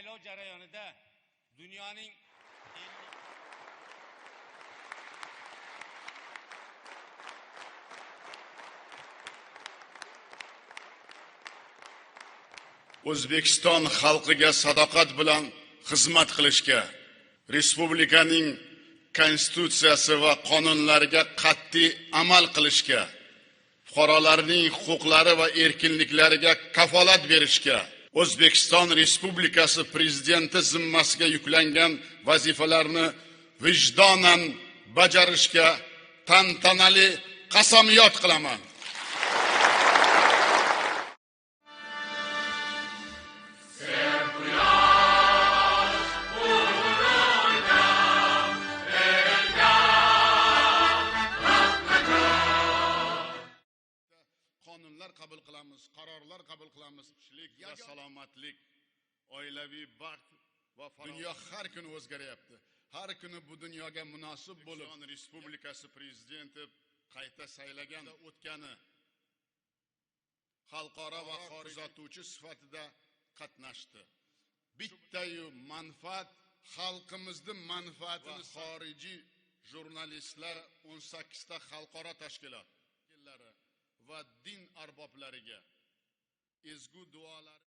saylov jarayonida dunyoning o'zbekiston xalqiga sadoqat bilan xizmat qilishga respublikaning konstitutsiyasi va qonunlariga qat'iy amal qilishga fuqarolarning huquqlari va erkinliklariga kafolat berishga o'zbekiston respublikasi prezidenti zimmasiga yuklangan vazifalarni vijdonan bajarishga tantanali qasamyod qilaman. Qonunlar qabul qilamiz qarorlar qabul qilamiz. Tinchlik va salomatlik oilaviy baxt va dunyo har kuni o'zgaryapti. Har kuni bu dunyoga munosib bo'lib respublikasi prezidenti qayta saylagan o'tgani xalqaro va xorijiy kuzatuvchi sifatida qatnashdi. Bittayu manfaat xalqimizni manfaatini xorijiy jurnalistlar 18 ta xalqaro tashkilot va din arboblariga. Ezgu duolar